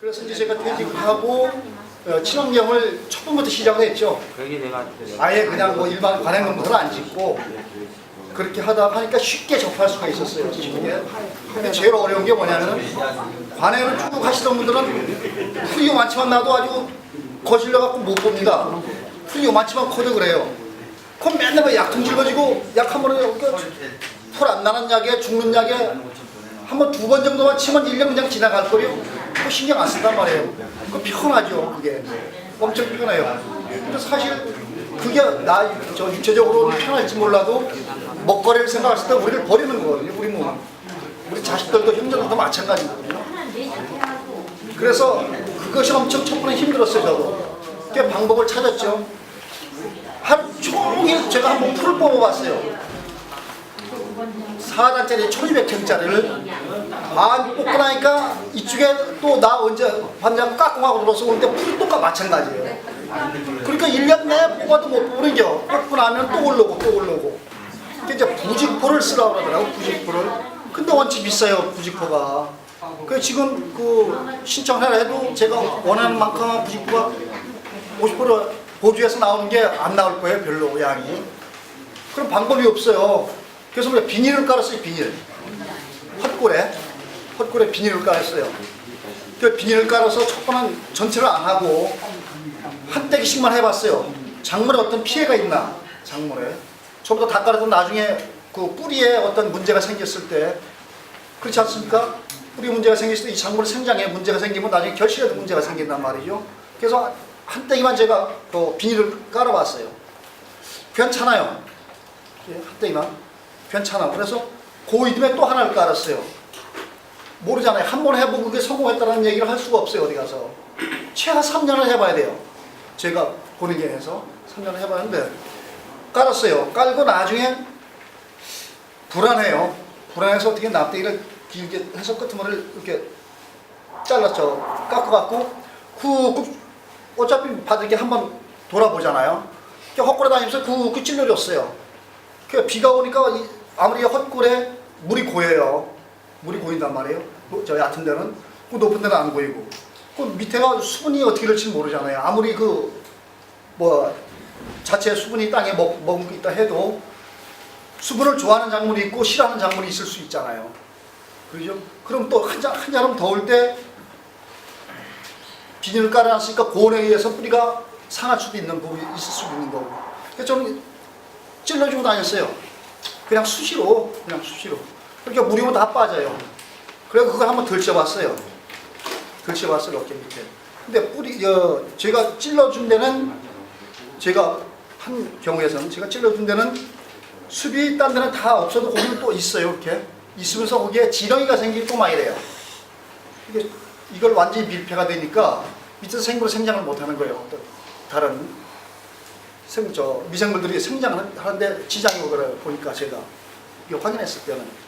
그래서 이제 제가 퇴직하고 어, 친환경을 첫 번부터 시작을 했죠. 아예 그냥 뭐 일반 관행 농사를 안 짓고 그렇게 하다 하니까 쉽게 접할 수가 있었어요. 쉽게. 근데 제일 어려운 게 뭐냐면 관행을 쭉 하시던 분들은 풀이 많지만 나도 아주 거슬려 갖고 못 봅니다. 풀이 많지만 커도 그래요. 그럼 맨날 뭐 약통 짊어지고 약 한 번에 풀안 나는 약에 죽는 약에 한 번 두 번 정도만 치면 1년 그냥 지나갈 거요. 그 신경 안 쓴단 말이에요. 그 편하죠, 그게. 엄청 편해요. 근데 사실 그게 나 저 육체적으로 편할지 몰라도 먹거리를 생각했을 때 우리를 버리는 거거든요, 우리 몸. 우리 자식들도 형제들도 마찬가지거든요. 그래서 그것이 엄청 첫 번에 힘들었어요, 저도. 그 방법을 찾았죠. 하루 종일 제가 한번 풀을 뽑아봤어요. 4단짜리 1200평짜리를 반 뽑고 나니까 이쪽에 또 나 언제 반장 깎고 들어서 오는데 풀이 똑같 마찬가지예요. 그러니까 1년 내에 뽑아도 못 뽑는 겨. 뽑고 나면 또 올라오고 또. 그러니까 이제 부직포를 쓰라고 그러더라고, 부직포를. 근데 원체 비싸요, 부직포가. 그 지금 그 신청하라 해도 제가 원하는 만큼 부직포가 50% 보주에서 나오는 게 안 나올 거예요, 별로 양이. 그럼 방법이 없어요. 그래서 우리가 비닐을 깔았어요, 비닐. 헛골에. 헛골에 비닐을 깔았어요. 그 비닐을 깔아서 첫 번은 전체를 안 하고 한 떼기씩만 해봤어요. 작물에 어떤 피해가 있나, 작물에. 전부 다 깔아도 나중에 그 뿌리에 어떤 문제가 생겼을 때 그렇지 않습니까? 뿌리 문제가 생겼을 때 이 작물 생장에 문제가 생기면 나중에 결실에도 문제가 생긴단 말이죠. 그래서 한 떼기만 제가 그 비닐을 깔아봤어요. 괜찮아요. 예, 한 떼기만. 괜찮아. 그래서 그 이듬해 또 하나를 깔았어요. 모르잖아요. 한 번 해보고 그게 성공했다는 얘기를 할 수가 없어요. 어디 가서. 최하 3년을 해봐야 돼요. 제가 보는 게 해서 3년을 해봤는데 깔았어요. 깔고 나중에 불안해요. 불안해서 어떻게 납대기를 길게 해서 끄트머리를 이렇게 잘랐죠. 깎아갖고 쿡쿡 어차피 받을 게한번 돌아보잖아요. 헛골에 다니면서 쿡쿡 찔러줬어요. 그 비가 오니까 이- 아무리 헛골에 물이 고여요. 물이 고인단 말이에요. 뭐, 저 얕은 데는 그 높은 데는 안 고이고 그 밑에가 수분이 어떻게 될지 모르잖아요. 아무리 그 뭐 자체 수분이 땅에 먹, 머금고 있다 해도 수분을 좋아하는 작물이 있고 싫어하는 작물이 있을 수 있잖아요. 그죠? 그럼 또 한자, 한여름 더울 때 비닐을 깔아놨으니까 고온에 의해서 뿌리가 상할 수도 있는 부분이 있을 수도 있는 거고. 그래서 저는 찔러주고 다녔어요. 그냥 수시로, 그냥 수시로. 그러니까 오면 다 빠져요. 그래서 그걸 한번 들쳐봤어요. 들쳐봤어요, 어깨 밑에. 근데 뿌리, 어, 제가 찔러준 데는, 제가 한 경우에서는, 제가 찔러준 데는 숲이 딴 데는 다 없어도 거기는 또 있어요, 이렇게. 있으면서 거기에 지렁이가 생기고 또막 이래요. 이게, 이걸 완전히 밀폐가 되니까 밑에서 생물을 생장을 못 하는 거예요. 어떤 다른 생, 저, 미생물들이 생장을 하는데 지장이 오더라고요. 보니까 제가. 이거 확인했을 때는.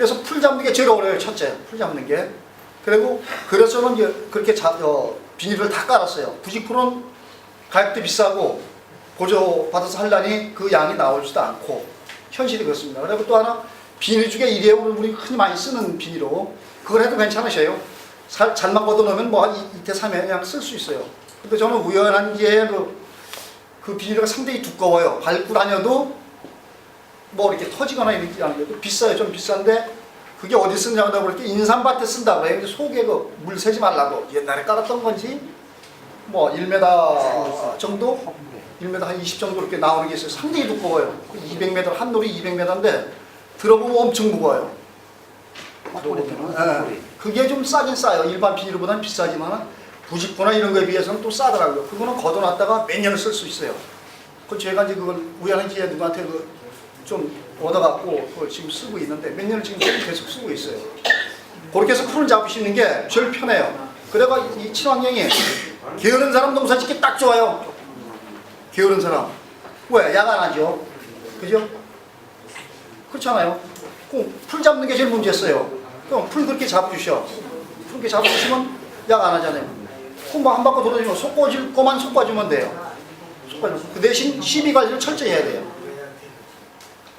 그래서 풀 잡는 게 제일 어려워요. 첫째, 풀 잡는 게. 그리고 그래서 저는 이제 그렇게 자, 어, 비닐을 다 깔았어요. 부직풀은 가격도 비싸고 보조 받아서 하려니 그 양이 나오지도 않고 현실이 그렇습니다. 그리고 또 하나 비닐 중에 일회용을 우리 흔히 많이 쓰는 비닐로 그걸 해도 괜찮으셔요. 살, 잘만 걷어놓으면 뭐 한 이태 삼회 그냥 쓸 수 있어요. 근데 저는 우연한 기회에 그, 그 비닐가 상당히 두꺼워요. 밟고 다녀도 뭐 이렇게 터지거나 이렇게 하는 게 비싸요. 좀 비싼데 그게 어디 쓰냐고 보니까 인삼밭에 쓴다고 해요. 속에 그 물 새지 말라고 옛날에 깔았던 건지 뭐 1m 정도 1m 한 20 정도 이렇게 나오는 게 있어요. 상당히 두꺼워요. 200m 한 놀이 200m인데 들어보면 엄청 무거워요. 예. 그게 좀 싸긴 싸요. 일반 비닐보다는 비싸지만 부직포나 이런 거에 비해서는 또 싸더라고요. 그거는 걷어놨다가 몇 년을 쓸 수 있어요. 그 제가 이제 그걸 우연한 기회에 누구한테 그 좀 얻어갖고 그걸 지금 쓰고 있는데 몇 년을 지금 계속 쓰고 있어요. 그렇게 해서 풀을 잡으시는 게 제일 편해요. 그래가 이 친환경이 게으른 사람 농사 짓기 딱 좋아요. 게으른 사람. 왜? 약안 하죠. 그죠? 그렇잖아요. 그풀 잡는 게 제일 문제였어요. 그럼 풀 그렇게. 풀 그렇게 약안 하잖아요. 그럼 뭐한 바퀴 돌아주면 솎아줄 거만 솎아주면 돼요. 솎아주면. 그 대신 시비 관리를 철저히 해야 돼요.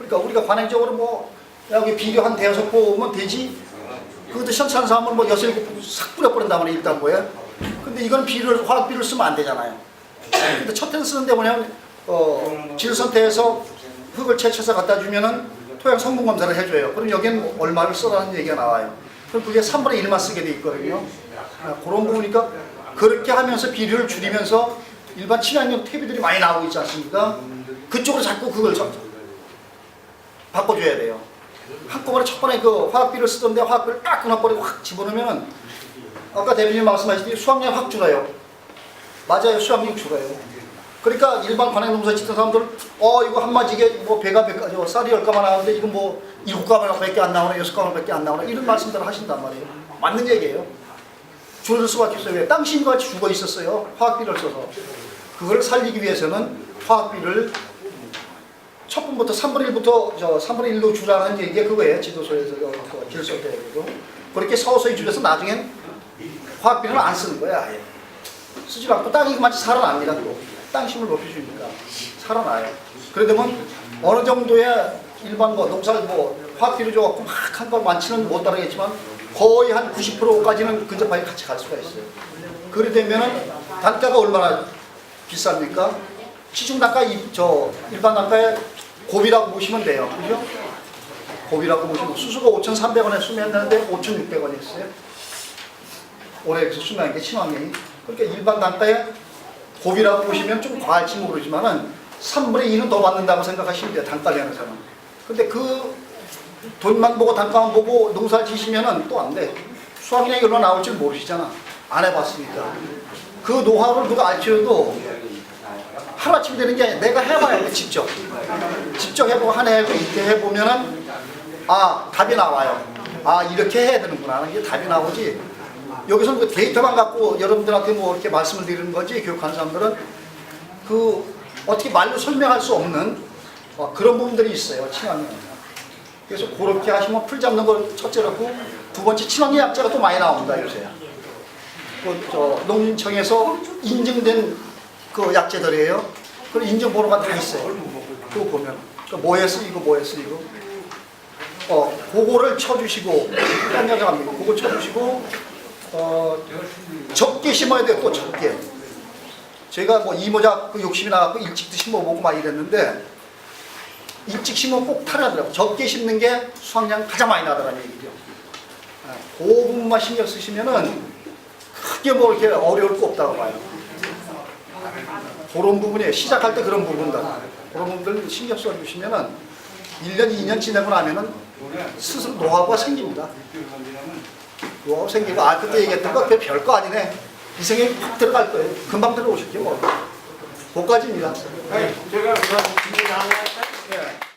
그러니까 우리가 관행적으로 뭐 여기 비료 한 대여섯 포 오면 되지 그것도 시원찮은 사람은 뭐 여섯 일곱 싹 뿌려버린다 말이야 일단 뭐에. 근데 이건 비를 화학비를 쓰면 안 되잖아요. 근데 첫 해는 쓰는데 뭐냐면 어, 질선태에서 흙을 채쳐서 갖다 주면은 토양 성분 검사를 해줘요. 그럼 여기는 얼마를 써라는 얘기가 나와요. 그럼 그게 3분의 1만 쓰게 돼 있거든요. 아, 그런 부분이니까 그렇게 하면서 비료를 줄이면서 일반 친환경 퇴비들이 많이 나오고 있지 않습니까? 그쪽으로 자꾸 그걸 저- 바꿔줘야 돼요. 한꺼번에 첫 번에 그 화학비를 쓰던데 화학비를 딱 끊어버리고 확 집어넣으면은 아까 대표님 말씀하셨듯이 수확량이 확 줄어요. 맞아요. 수확량이 줄어요. 그러니까 일반 관행농사 짓던 사람들 어 이거 한마디게 뭐 배가 몇 가지 쌀이 열 가만 나오는데 이거 뭐 일곱 가만밖에 안 나오나 여섯 가만밖에 안 나오나 이런 말씀들을 하신단 말이에요. 맞는 얘기예요. 줄어들 수밖에 없어요. 왜? 땅 같이 죽어 있었어요. 화학비를 써서. 그걸 살리기 위해서는 화학비를 첫 번부터 3분의 1부터 저 3분의 1로 줄라는 얘기가 그거예요. 지도서에서 그 길설 때도 그렇게 서서히 줄여서 나중엔 화학비를 안 쓰는 거야. 아예. 쓰지 않고 땅이 그만치 살아납니다. 또. 땅 힘을 높여주니까 살아나요. 그러려면 어느 정도의 일반 뭐 농사를 뭐 화학비를 줘갖고 막 한 걸 많지는 못 따르겠지만 거의 한 90%까지는 근접하게 같이 갈 수가 있어요. 그래 되면은 단가가 얼마나 비쌉니까? 시중 단가 이- 저 일반 단가에 고비라고 보시면 돼요. 그죠? 고비라고 보시면 수수가 5,300원에 수매했는데 5,600원이 했어요. 올해 그래서 수매한 게 친환경이. 그러니까 일반 단가에 고비라고 보시면 좀 과할지 모르지만은 3분의 2는 더 받는다고 생각하시면 돼요. 단가 내는 사람. 근데 그 돈만 보고 단가만 보고 농사를 지시면은 또 안 돼. 수확량이 얼마 나올 줄 모르시잖아. 안 해봤으니까. 그 노하우를 누가 알려줘도 하루아침에 되는 게 아니라 내가 해봐야 돼, 직접. 직접 해보고 한해 이렇게 해보면은 아, 답이 나와요. 아, 이렇게 해야 되는구나 하는 게 답이 나오지. 여기서 그 데이터만 갖고 여러분들한테 뭐 이렇게 말씀을 드리는 거지, 교육하는 사람들은 그 어떻게 말로 설명할 수 없는 어, 그런 부분들이 있어요, 친환경. 그래서 그렇게 하시면 풀 잡는 걸 첫째로고 두 번째 친환경 약자가 또 많이 나옵니다, 요새. 그 저 농림청에서 인증된 그 약재들이에요. 그 인증 번호가 다 있어요. 그거 보면 그 뭐에 쓰이고 뭐에 쓰이고 어 그거를 쳐주시고 딴 여자 갑니다. 그거 쳐주시고 어 적게 심어야 돼요. 또 적게. 제가 뭐 이모작 그 욕심이 나갖고 일찍도 심어보고 막 이랬는데 일찍 심으면 꼭 타라더라고. 적게 심는 게 수확량 가장 많이 나더라는 얘기죠. 아, 그 부분만 신경 쓰시면은 크게 뭐 이렇게 어려울 거 없다고 봐요. 그런 부분이에요. 시작할 때 그런 부분들. 그런 부분들 신경 써주시면은 1년, 2년 지나고 나면은 스스로 노하우가 생깁니다. 노하우 생기고, 아, 그때 얘기했던 거 별거 아니네. 이 생각이 확 들어갈 거예요. 금방 들어오실게요, 뭐. 그까지입니다. 제가 그럼 질문 하나 할까요?